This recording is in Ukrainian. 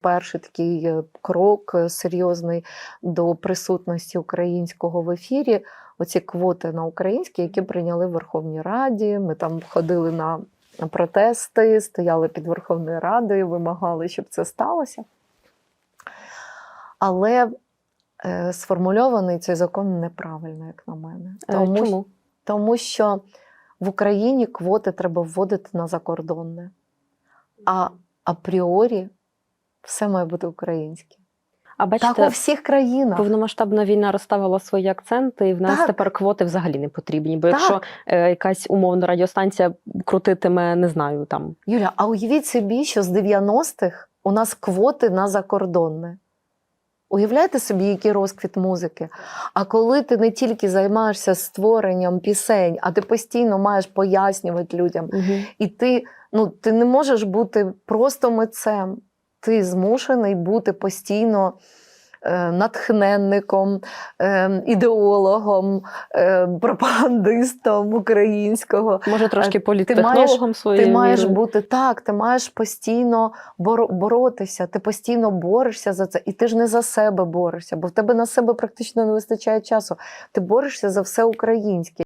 Перший такий е, крок е, серйозний до присутності українського в ефірі. Оці квоти на українські, які прийняли в Верховній Раді. Ми там ходили на протести, стояли під Верховною Радою, вимагали, щоб це сталося. Але е, сформульований цей закон неправильно, як на мене. Е, Тому, Чому? тому що в Україні квоти треба вводити на закордонне, а апріорі все має бути українське. А Так у всіх країнах. повномасштабна війна розставила свої акценти, і в нас Так. тепер квоти взагалі не потрібні. Бо Так. якщо е, якась умовна радіостанція крутитиме, не знаю, там Юля, а уявіть собі, що з 90-х у нас квоти на закордонне. Уявляєте собі, який розквіт музики? А коли ти не тільки займаєшся створенням пісень, а ти постійно маєш пояснювати людям, і ти, ну, ти не можеш бути просто митцем. Ти змушений бути постійно е, натхненником, е, ідеологом, е, пропагандистом українського. може трошки політтехнологом своєю Ти маєш бути так, ти маєш постійно боротися, ти постійно борешся за це, і ти ж не за себе борешся, бо в тебе на себе практично не вистачає часу. Ти борешся за все українське.